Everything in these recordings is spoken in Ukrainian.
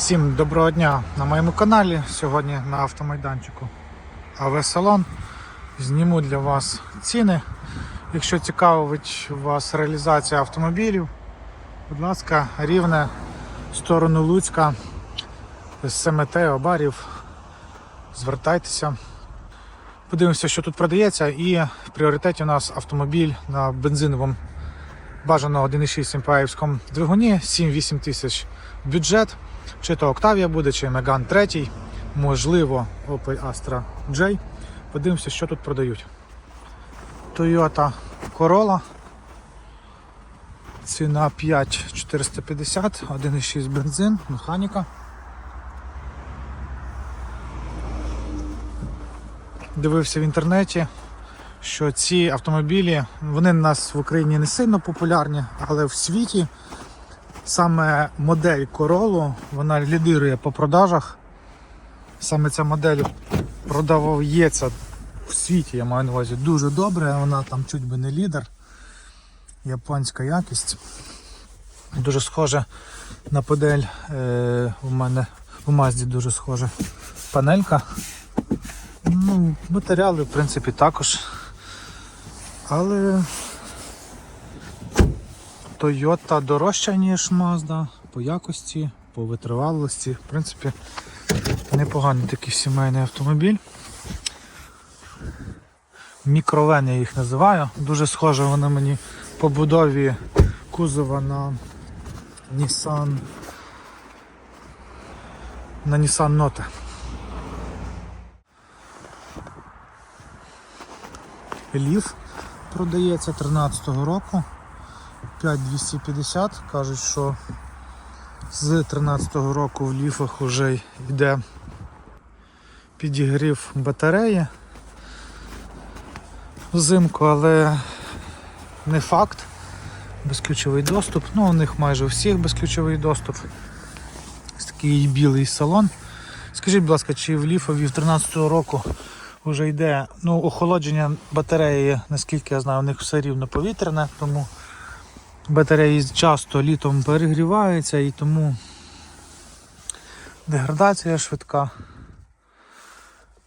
Всім доброго дня на моєму каналі. Сьогодні на автомайданчику АВ Салон. Зніму для вас ціни. Якщо цікавить вас реалізація автомобілів, будь ласка, рівне сторону Луцька з СМТ, Обарів. Звертайтеся. Подивимося, що тут продається. І в пріоритеті у нас автомобіль на бензиновому бажано 1,6 МПАївському двигуні, 7-8 тисяч бюджет. Чи то Octavia буде, чи Megane 3, можливо, Opel Astra J. Подивимося, що тут продають. Toyota Corolla. Ціна 5450, 1,6 бензин, механіка. Дивився в інтернеті, що ці автомобілі, вони в нас в Україні не сильно популярні, але в світі саме модель Corolla, вона лідирує по продажах. Саме ця модель продавається в світі, я маю на увазі, дуже добре, вона там чуть би не лідер. Японська якість. Дуже схоже на модель е, у мене в Мазді дуже схожа панелька. Ну, матеріали, в принципі, також. Але Toyota дорожча, ніж Mazda по якості, по витривалості. В принципі, непоганий такий сімейний автомобіль. Мікровен я їх називаю. Дуже схоже вони мені по будові кузова на Nissan на Nissan Note. Лів продається 13-го року. 5250. Кажуть, що з 13-го року в ліфах вже йде підігрів батареї взимку, але не факт. Безключовий доступ. Ну, у них майже у всіх безключовий доступ. Ось такий білий салон. Скажіть, будь ласка, чи в ліфові в 13-го року вже йде ну, охолодження батареї, наскільки я знаю, у них все рівно повітряне, тому батареї часто літом перегріваються і тому деградація швидка.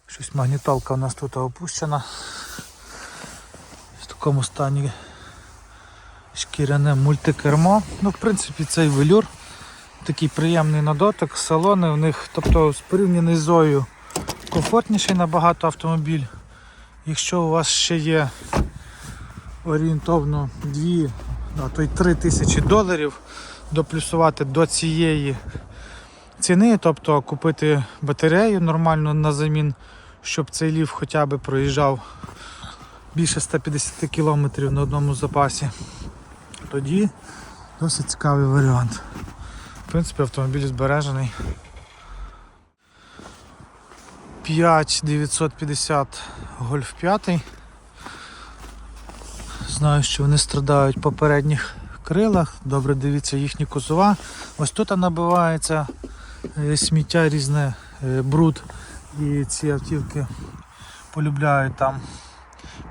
Щось магнітолка у нас тут опущена. В такому стані шкіряне мультикермо. Ну, в принципі, цей велюр такий приємний на дотик, салони в них, тобто порівняний з Зою комфортніший набагато автомобіль. Якщо у вас ще є орієнтовно 2, а то й 3 тисячі доларів доплюсувати до цієї ціни, тобто купити батарею нормально на замін, щоб цей лів хоча б проїжджав більше 150 км на одному запасі, тоді досить цікавий варіант. В принципі, автомобіль збережений. 5950 Golf 5. Знаю, що вони страдають по передніх крилах. Добре дивіться їхні кузова. Ось тут набивається е, сміття різне, е, бруд. І ці автівки полюбляють там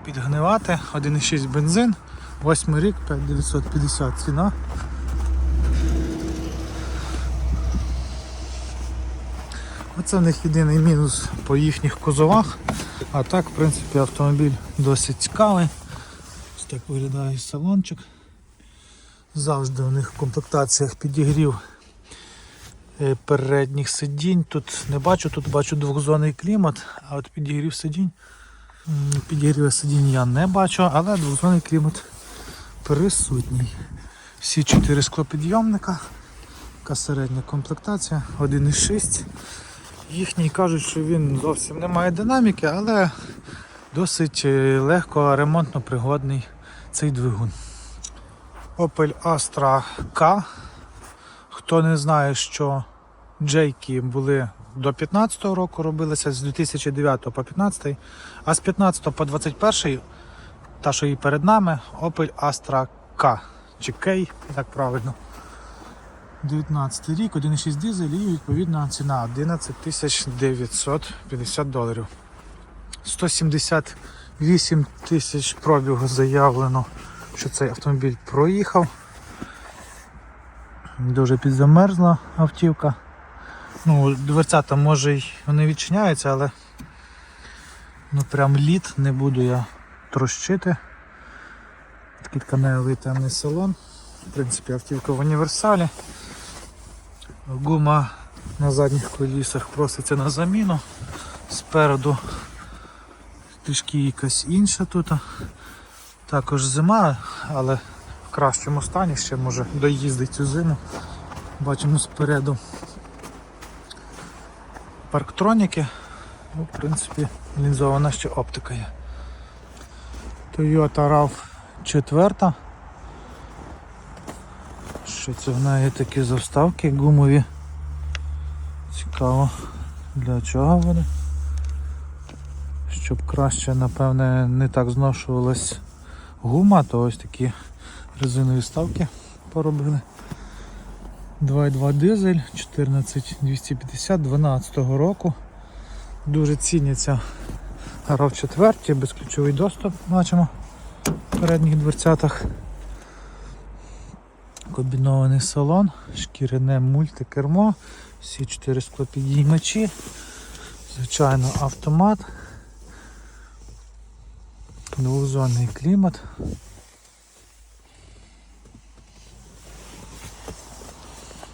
підгнивати. 1,6 бензин, 8 рік, 5950 ціна. Оце в них єдиний мінус по їхніх кузовах. А так, в принципі, автомобіль досить цікавий. Так виглядає салончик. Завжди у них в комплектаціях підігрів е, передніх сидінь. Тут не бачу, тут бачу двохзонний клімат, а от підігрів сидінь. Підігрів сидінь я не бачу, але двохзонний клімат присутній. Всі чотири склопідйомника. Така середня комплектація, 1,6. Їхній кажуть, що він зовсім не має динаміки, але досить е, легко ремонтно пригодний цей двигун. Opel Astra K. Хто не знає, що джейки були до 15-го року, робилися з 2009 по 15, а з 15 по 21, та що і перед нами, Opel Astra K чи K, як правильно. 19 рік, 1,6 дизель і відповідна ціна 11 тисяч 950 доларів. 178 тисяч пробігу заявлено, що цей автомобіль проїхав. Дуже підзамерзла автівка. Ну, дверцята може й вони відчиняються, але ну прям лід не буду я трощити. Такий тканевий темний салон. В принципі, автівка в універсалі. Гума на задніх колісах проситься на заміну. Спереду трішки якась інша тут. Також зима, але в кращому стані ще може доїздить цю зиму. Бачимо спереду парктроніки. Ну, в принципі, лінзована ще оптика є. Toyota RAV 4. Що це в неї такі заставки гумові? Цікаво для чого вони? Щоб краще, напевне, не так зношувалась гума, то ось такі резинові вставки поробили. 2.2 дизель 14250 12 року. Дуже ціняться RAV 4, безключовий доступ бачимо в передніх дверцятах. Комбінований салон, шкіряне мультикермо, всі 4 склопідіймачі, звичайно автомат, двозонний клімат.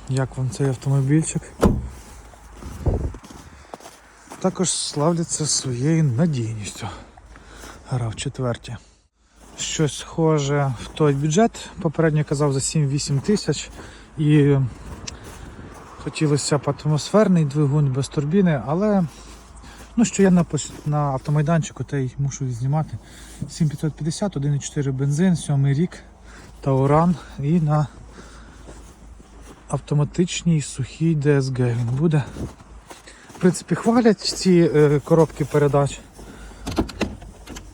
Як вам цей автомобільчик? Також славляться своєю надійністю. Грав четверті. Щось схоже в той бюджет. Попередньо казав за 7-8 тисяч і хотілося б атмосферний двигун без турбіни, але ну, що я на, на автомайданчику, та й мушу відзнімати. 7550, 1,4 бензин, 7 рік, Тауран і на автоматичній сухій DSG він буде. В принципі, хвалять ці е, коробки передач.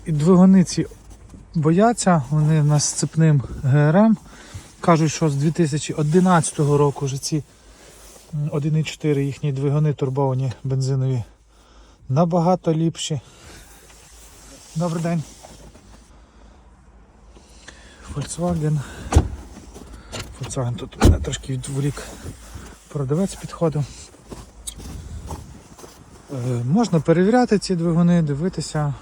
І двигуни ці бояться, вони в нас цепним ГРМ. Кажуть, що з 2011 року вже ці 1,4 їхні двигуни турбовані бензинові набагато ліпші. Добрий день. Volkswagen. Volkswagen тут мене трошки відволік продавець підходив. Е, Можна перевіряти ці двигуни, дивитися.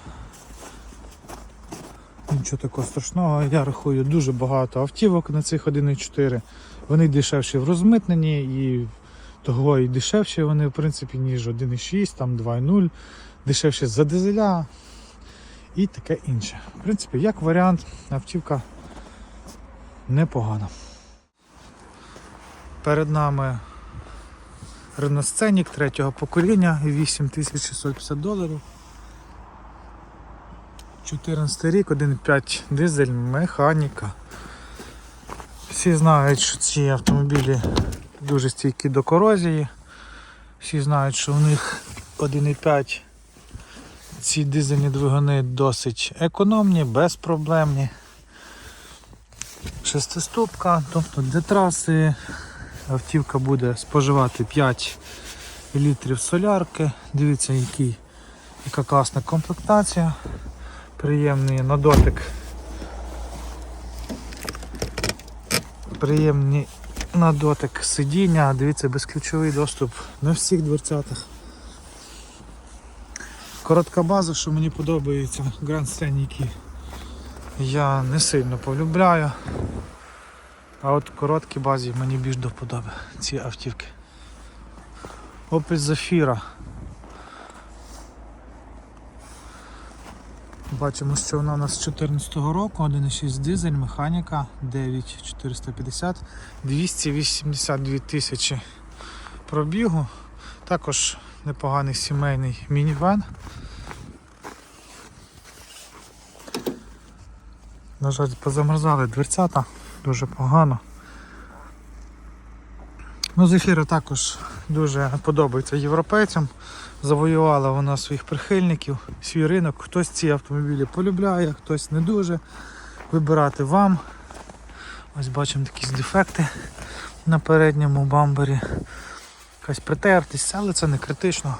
Нічого такого страшного. Я рахую дуже багато автівок на цих 1.4. Вони дешевші в розмитненні і того і дешевші вони, в принципі, ніж 1.6, там 2.0, дешевші за дизеля і таке інше. В принципі, як варіант, автівка непогана. Перед нами Scenic третього покоління 8650 доларів. 14 рік, 1.5 дизель, механіка. Всі знають, що ці автомобілі дуже стійкі до корозії. Всі знають, що у них 1.5 ці дизельні двигуни досить економні, безпроблемні. Шестиступка, тобто для траси автівка буде споживати 5 літрів солярки. Дивіться, який, яка класна комплектація. Приємний на дотик. Приємні на дотик сидіння. Дивіться, безключовий доступ на всіх дверцятах. Коротка база, що мені подобається, Grand Scenic я не сильно полюбляю. А от короткі базі мені більш до вподоби ці автівки. Opel Zafira. Бачимо, що вона у нас з 2014 року, 1.6 дизель, механіка 9450, 282 тисячі пробігу. Також непоганий сімейний мінівен. На жаль, позамерзали дверцята, дуже погано. Ну, Зефіра також дуже подобається європейцям. Завоювала вона своїх прихильників, свій ринок. Хтось ці автомобілі полюбляє, хтось не дуже. Вибирати вам. Ось бачимо якісь дефекти на передньому бамбері. Якась притертість, але це не критично.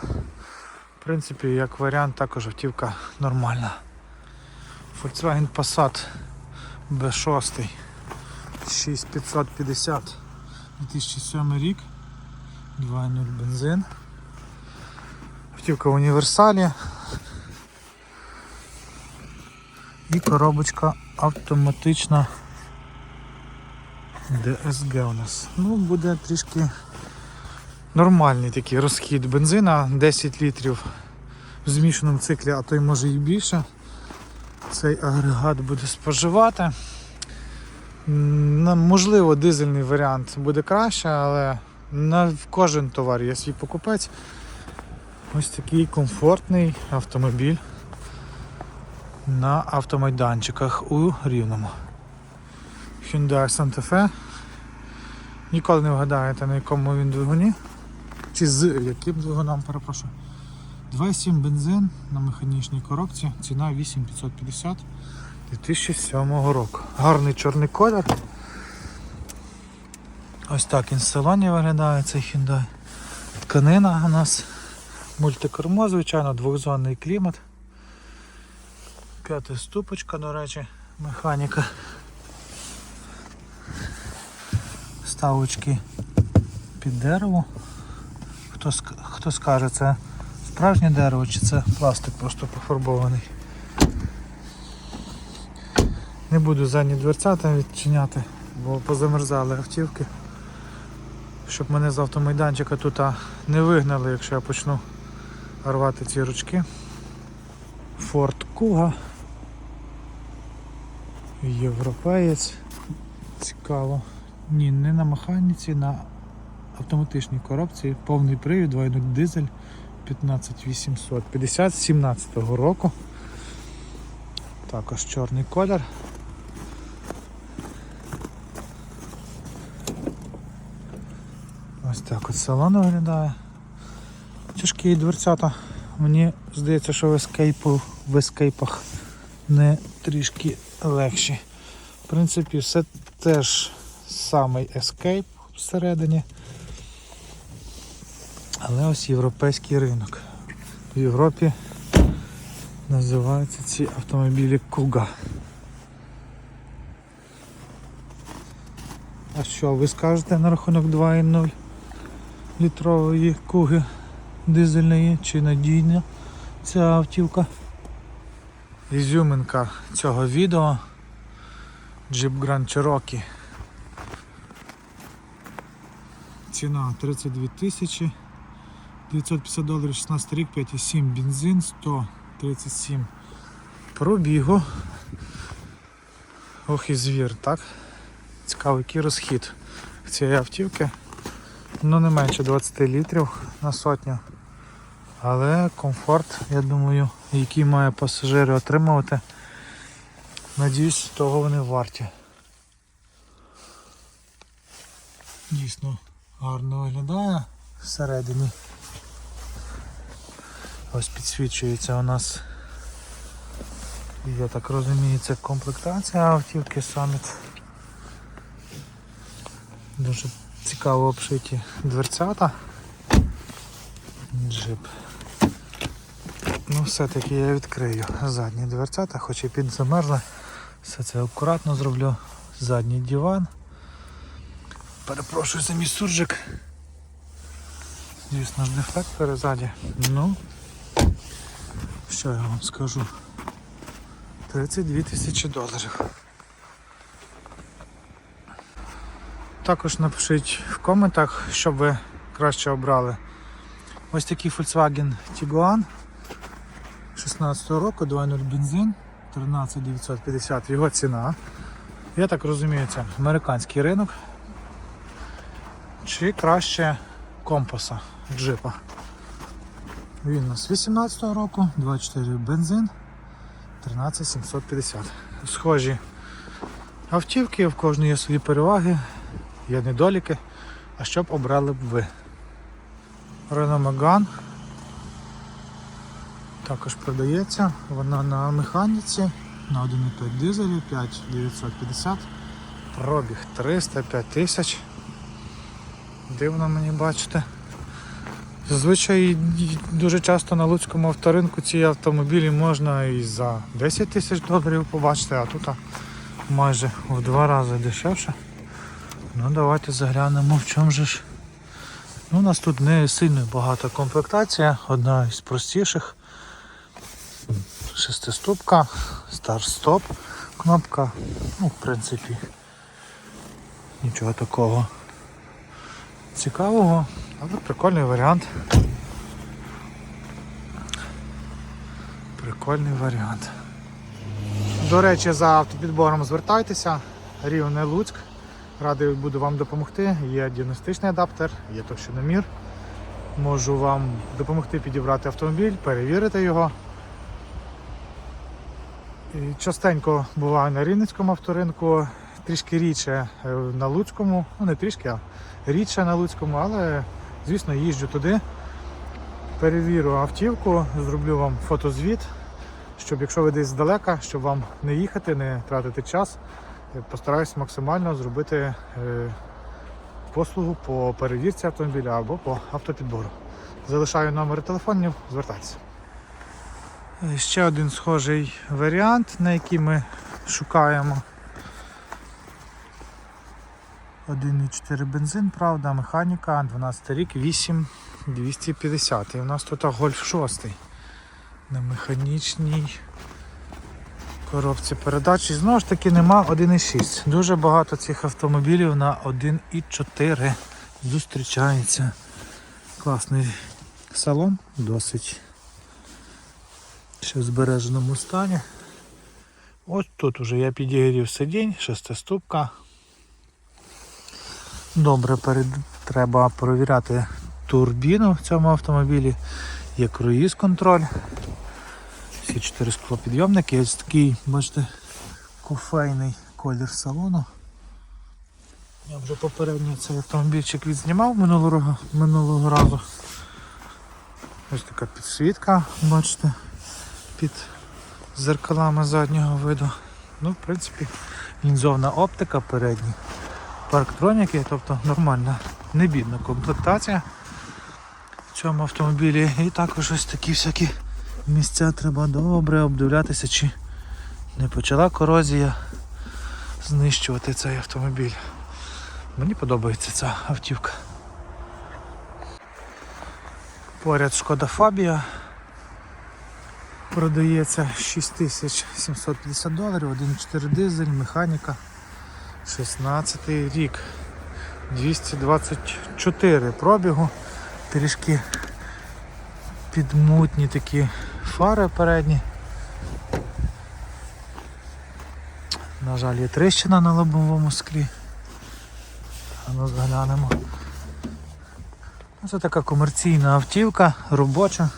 В принципі, як варіант, також автівка нормальна. Volkswagen Passat B6 6550 2007 рік. 2.0 бензин. Автівка в універсалі. І коробочка автоматична DSG у нас. Ну, буде трішки нормальний такий розхід бензина, 10 літрів в змішаному циклі, а то й може і більше. Цей агрегат буде споживати. На- Можливо, дизельний варіант буде краще, але на кожен товар є свій покупець. Ось такий комфортний автомобіль на автомайданчиках у Рівному. Hyundai Santa Fe. Ніколи не вгадаєте, на якому він двигуні. Чи з яким двигуном, перепрошую. 2,7 бензин на механічній коробці, ціна 8550 2007 року. Гарний чорний колір. Ось так він в салоні виглядає цей Hyundai. Тканина у нас мультикермо, звичайно, двохзонний клімат. П'ята ступочка, до речі, механіка. Ставочки під дерево. Хто, хто скаже, це справжнє дерево чи це пластик просто пофарбований. Не буду задні дверцята відчиняти, бо позамерзали автівки. Щоб мене з автомайданчика тут не вигнали, якщо я почну рвати ці ручки. Ford Kuga. Європеєць. Цікаво. Ні, не на механіці, на автоматичній коробці. Повний привід, 2.0 дизель 15800. 50 17 року. Також чорний колір. Ось так от салон виглядає. Тяжкі дверцята. Мені здається, що в ескейпу, в ескейпах не трішки легші. В принципі, все теж самий ескейп всередині. Але ось європейський ринок. В Європі називаються ці автомобілі Куга. А що ви скажете на рахунок 2.0 літрової куги дизельної чи надійна ця автівка? Ізюминка цього відео Jeep Grand Cherokee. Ціна 32 тисячі 950 доларів 16 рік, 5,7 бензин, 137 пробігу. Ох і звір, так? Цікавий який розхід цієї автівки. Ну не менше 20 літрів на сотню. Але комфорт, я думаю, який має пасажири отримувати. Надіюсь, того вони варті. Дійсно гарно виглядає всередині. Ось підсвічується у нас, я так розумію, це комплектація автівки Summit. Дуже цікаво обшиті дверцята. Джип. Ну все-таки я відкрию задні дверцята, хоч і підзамерзли. Все це акуратно зроблю. Задній диван. Перепрошую за мій суржик. Звісно ж дефлектори ззаді. Ну, що я вам скажу? 32 тисячі доларів. Також напишіть в коментах, щоб ви краще обрали. Ось такий Volkswagen Tiguan 16 року, 2.0 бензин, 13950 його ціна. Я так розумію, це американський ринок. Чи краще компаса джипа. Він у нас 18 року, 24 бензин, 13750. Схожі автівки, в кожної є свої переваги, є недоліки. А що б обрали б ви? Renault Megane також продається. Вона на механіці на 1,5 дизелі 5950. Пробіг 305 тисяч. Дивно мені бачите. Зазвичай дуже часто на Луцькому авторинку ці автомобілі можна і за 10 тисяч доларів побачити, а тут майже в два рази дешевше. Ну давайте заглянемо в чому же ж Ну, у нас тут не сильно багата комплектація, одна із простіших. Шестиступка, старт-стоп, кнопка. Ну, в принципі, нічого такого цікавого, але прикольний варіант. Прикольний варіант. До речі, за автопідбором звертайтеся. Рівне Луцьк. Радий буду вам допомогти. Є діагностичний адаптер, є товщиномір. Можу вам допомогти підібрати автомобіль, перевірити його. І частенько буваю на Рівненському авторинку, трішки рідше е, на Луцькому, ну не трішки, а рідше на Луцькому, але звісно їжджу туди. Перевірю автівку, зроблю вам фотозвіт, щоб якщо ви десь здалека, щоб вам не їхати, не тратити час, постараюсь максимально зробити е, послугу по перевірці автомобіля або по автопідбору. Залишаю номери телефонів, звертайтеся. Е, Ще один схожий варіант, на який ми шукаємо. 1,4 бензин, правда, механіка, 12 рік, 8 250. І у нас тут гольф 6 на механічній коробці передач. І знову ж таки нема 1,6. Дуже багато цих автомобілів на 1,4 зустрічається. Класний салон, досить ще в збереженому стані. Ось тут уже я підігрів сидінь, шестиступка. Добре, перед... треба перевіряти турбіну в цьому автомобілі. Є круїз контроль. Всі чотири склопідйомники. Ось такий, бачите, кофейний колір салону. Я вже попередньо цей автомобільчик відзнімав минулого, минулого разу. Ось така підсвітка, бачите, під зеркалами заднього виду. Ну, в принципі, лінзовна оптика передня парктроніки, тобто нормальна, не бідна комплектація в цьому автомобілі. І також ось такі всякі місця треба добре обдивлятися, чи не почала корозія знищувати цей автомобіль. Mені подобається ця автівка. Поряд шкода Фабія продається 6750 доларів, 1.4 дизель, механіка. 16 рік. 224 пробігу. Трішки підмутні такі фари передні. На жаль, є тріщина на лобовому склі. А ну заглянемо. Це така комерційна автівка, робоча.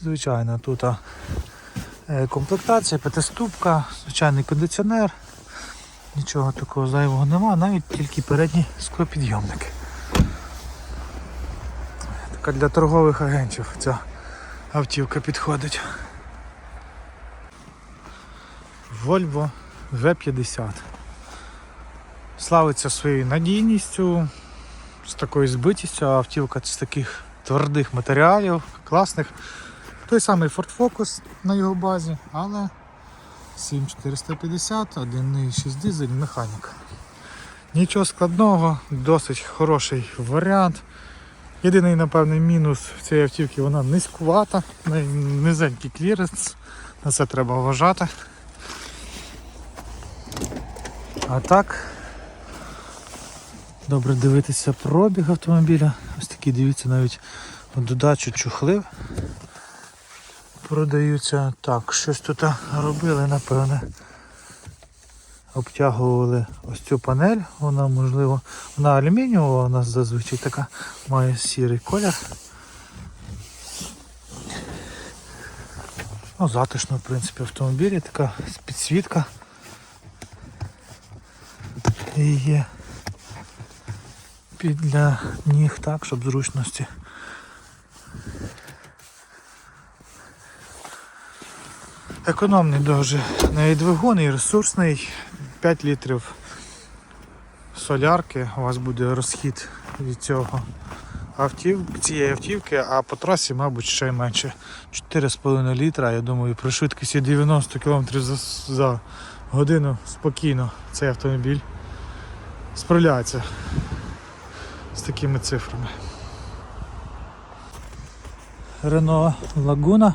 Звичайно, тут Е, Комплектація, п'ятиступка, звичайний кондиціонер. Нічого такого зайвого нема, навіть тільки передні склопідйомники. Така для торгових агентів ця автівка підходить. Volvo V50. Славиться своєю надійністю, з такою збитістю, автівка з таких твердих матеріалів, класних. Той самий Ford Focus на його базі, але 7450, 1.6 дизель, механіка. Нічого складного, досить хороший варіант. Єдиний, напевний, мінус в цій автівці вона низькувата, низенький кліренс, на це треба вважати. А так, добре дивитися пробіг автомобіля. Ось такі дивіться навіть додачу чухлив продаються. Так, щось тут робили, напевне. Обтягували ось цю панель, вона можливо, вона алюмінієва, у нас зазвичай така має сірий колір. Ну, затишно, в принципі, автомобілі така підсвітка. І є під для ніг так, щоб зручності. Економний дуже і двигун і ресурсний. 5 літрів солярки у вас буде розхід від цього автів, цієї автівки, а по трасі, мабуть, ще й менше. 4,5 літра, я думаю, при швидкості 90 км за, за годину спокійно цей автомобіль справляється з такими цифрами. Рено Лагуна.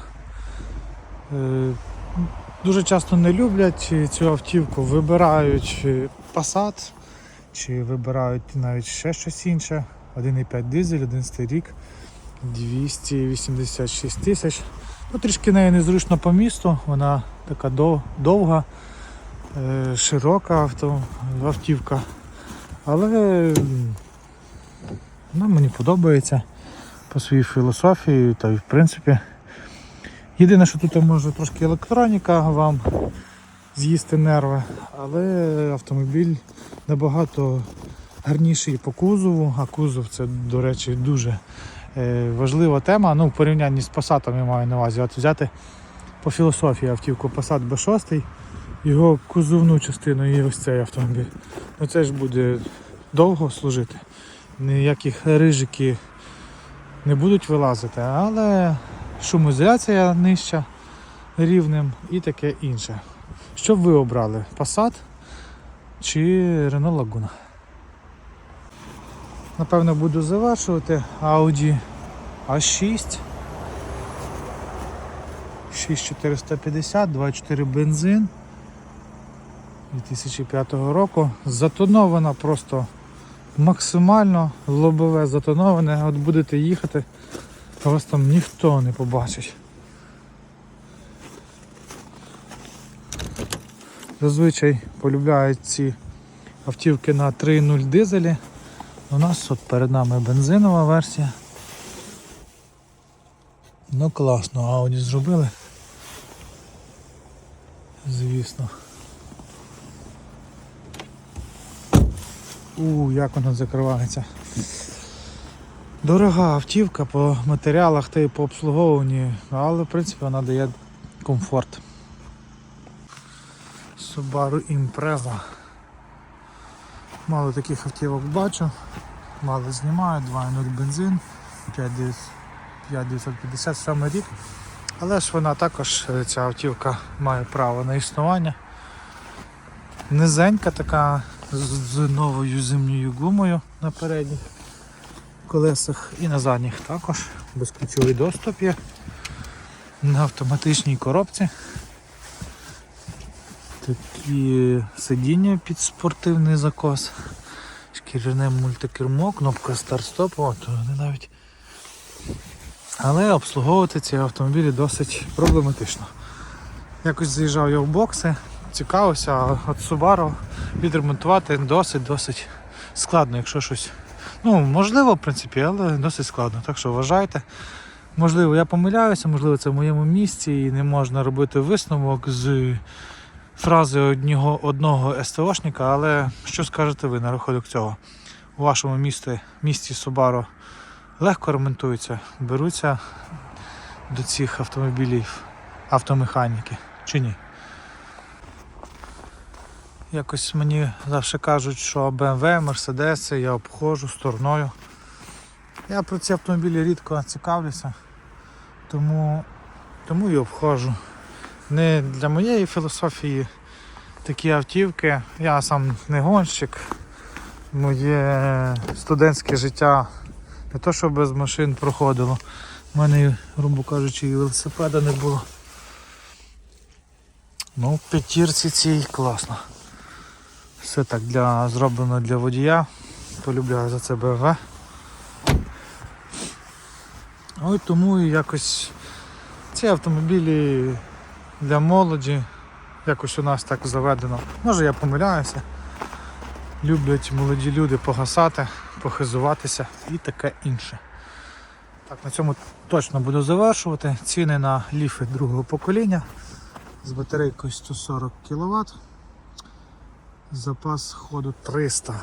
Е, Дуже часто не люблять цю автівку, вибирають е, Passat чи вибирають навіть ще щось інше. 1,5 дизель, 11 рік, 286 тисяч. Ну, трішки нею незручно по місту, вона така дов- довга, е, широка авто, автівка. Але вона мені подобається по своїй філософії та й в принципі. Єдине, що тут може трошки електроніка вам з'їсти нерви, але автомобіль набагато гарніший по кузову, а кузов це, до речі, дуже е, важлива тема. Ну, в порівнянні з Passat я маю на увазі. От взяти по філософії автівку Passat B6, його кузовну частину і ось цей автомобіль. Ну це ж буде довго служити. Ніяких рижиків не будуть вилазити, але шумоізоляція нижча рівнем і таке інше. Що б ви обрали? Passat чи Renault Laguna? Напевно, буду завершувати Audi A6 6450, 2.4 бензин 2005 року. Затонована просто максимально лобове затоноване. От будете їхати, вас там ніхто не побачить. Зазвичай полюбляють ці автівки на 3.0 дизелі. У нас от перед нами бензинова версія. Ну класно, Audi зробили. Звісно. У, як вона закривається. Дорога автівка по матеріалах та й по обслуговуванню, але в принципі вона дає комфорт. Subaru Impreza. Мало таких автівок бачу, мало знімаю, 2.0 бензин, 5957 рік. Але ж вона також, е, ця автівка має право на існування. Низенька така з новою зимньою гумою на передніх колесах і на задніх також. Безключовий доступ є на автоматичній коробці. Такі сидіння під спортивний закос, шкіряне мультикермо, кнопка старт-стоп, от вони навіть. Але обслуговувати ці автомобілі досить проблематично. Якось заїжджав я в бокси, цікавився, а от Subaru відремонтувати досить-досить складно, якщо щось. Ну, можливо, в принципі, але досить складно. Так що вважайте. Можливо, я помиляюся, можливо, це в моєму місці і не можна робити висновок з фрази одного, одного СТОшника, але що скажете ви на рахунок цього? У вашому місті, місті Subaru легко ремонтуються, беруться до цих автомобілів автомеханіки чи ні? Якось мені завжди кажуть, що BMW, Mercedes я обходжу стороною. Я про ці автомобілі рідко цікавлюся, тому, тому і обходжу. Не для моєї філософії такі автівки. Я сам не гонщик. Моє студентське життя не то, що без машин проходило. У мене, грубо кажучи, і велосипеда не було. Ну, п'ятірці цій класно. Все так для, зроблено для водія. Полюбляю за це БМВ. Ой, тому і якось ці автомобілі для молоді, якось у нас так заведено. Може я помиляюся. Люблять молоді люди погасати, похизуватися і таке інше. Так, на цьому точно буду завершувати. Ціни на ліфи другого покоління з батарейкою 140 кВт. Запас ходу 300.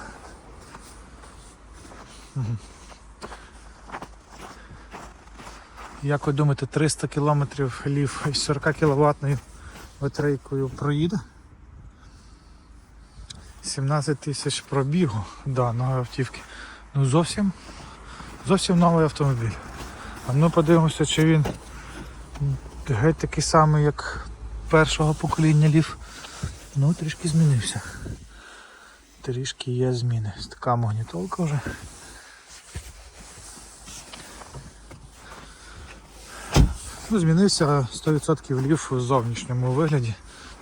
Мгм. Як ви думаєте, 300 км ліф із 40 кВт батарейкою проїде? 17 тисяч пробігу даної автівки. Ну зовсім зовсім новий автомобіль. А ну подивимося, чи він геть такий самий, як першого покоління ліф. Ну, трішки змінився. Трішки є зміни. Така магнітолка вже. Ну, змінився 100% лів у зовнішньому вигляді,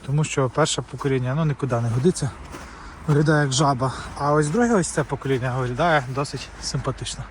тому що перше покоління ну, нікуди не годиться, виглядає як жаба. А ось друге ось це покоління виглядає досить симпатично.